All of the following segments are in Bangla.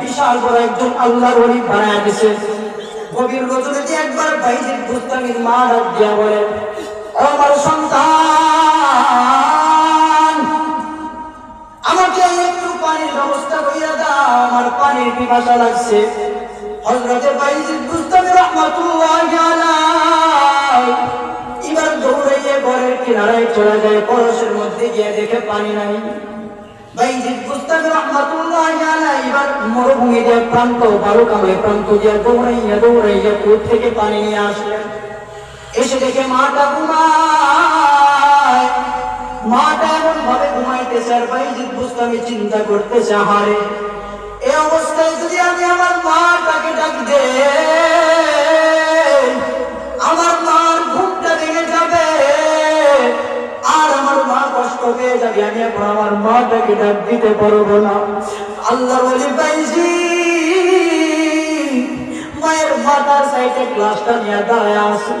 বিশাল বড় একজন আল্লাহর ওলি বানায় দিয়েছে। গভীর রজনীতে একবার বাইজিদ বুস্তামির মা ডাক দিয়া বলেন আমার সন্তান, আমাকে একটু পানির ব্যবস্থা কইরা দাও, আমার পানির পিপাসা লাগছে। হযরতে বাইজিদ বুস্তামি রাহমাতুল্লাহ এবার দৌড়াইয়ে ঘরের কিনারায় চলে যায় কলসের মধ্যে গিয়ে দেখে পানি নাই। এবার মরুভূমিতে প্রান্ত প্রান্ত থেকে পানি নিয়ে এসে দেখে মাটা ভাবে চিন্তা করতেছে হারে আমি আমার ডাক দে। আমার মার ঘুমটা ভেঙে যাবে। আর আমার মা কষ্ট যাবে। আমি এখন আমার ডাক দিতে পারব না। আল্লাহ বলি পাইছি মায়ের মাথার সাইডে গ্লাসটা নিয়ে আছে।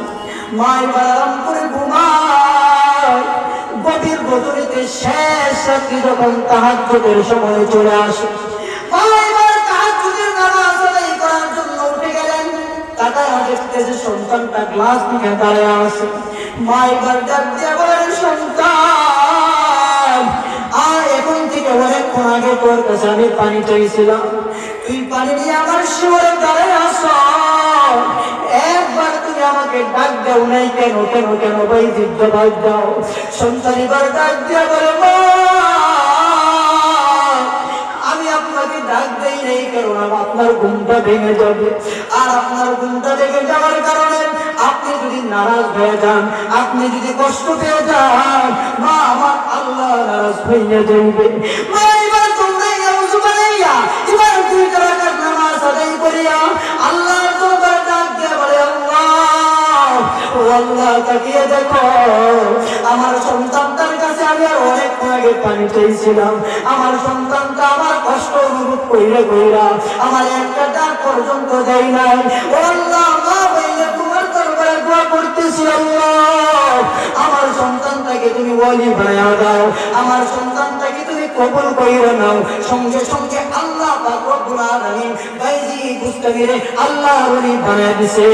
মায়ের আরাম করে ঘুমায়। গভীর শেষ যখন তাহাজ্জুদের সময় চলে আসে। সন্তানটা গ্লাস নিয়ে দাঁড়ায় আছে। মা এবার ডাক বলেন সন্তান। আর এখন থেকে অনেকক্ষণ আগে তোর কাছে আমি পানি চাইছিলাম। তুই পানি নিয়ে আমার শিবরে দাঁড়ায় আস একবার তুমি আমাকে ডাক দাও, নাই কেন কেন কেন, ভাই জিজ্ঞ ডাক দাও। সন্তান এবার ডাক দিয়া বলে মা আপনার ঘুমটা ভেঙে যাবে। আর আপনার ঘুমটা ভেঙে যাওয়ার কারণে আপনি যদি নারাজ হয়ে যান, আপনি যদি কষ্ট পেয়ে যান, মা, আমার আল্লাহ নারাজ হয়ে যাইবে। আল্লাহ আমার আগে পানি চাইছিলাম। আমার সন্তানটা আমার কষ্ট অনুভব কইরা কইরা আমার একটা ডাক পর্যন্ত দেয় নাই। আমার সন্তানটাকে তুমি ওয়ালি বানায়া দাও। আমার সন্তানটাকে তুমি কবুল কইরা নাও। সঙ্গে সঙ্গে আল্লাহ পাক রব্বুল আল্লাহ ওলি বানায় দিছে।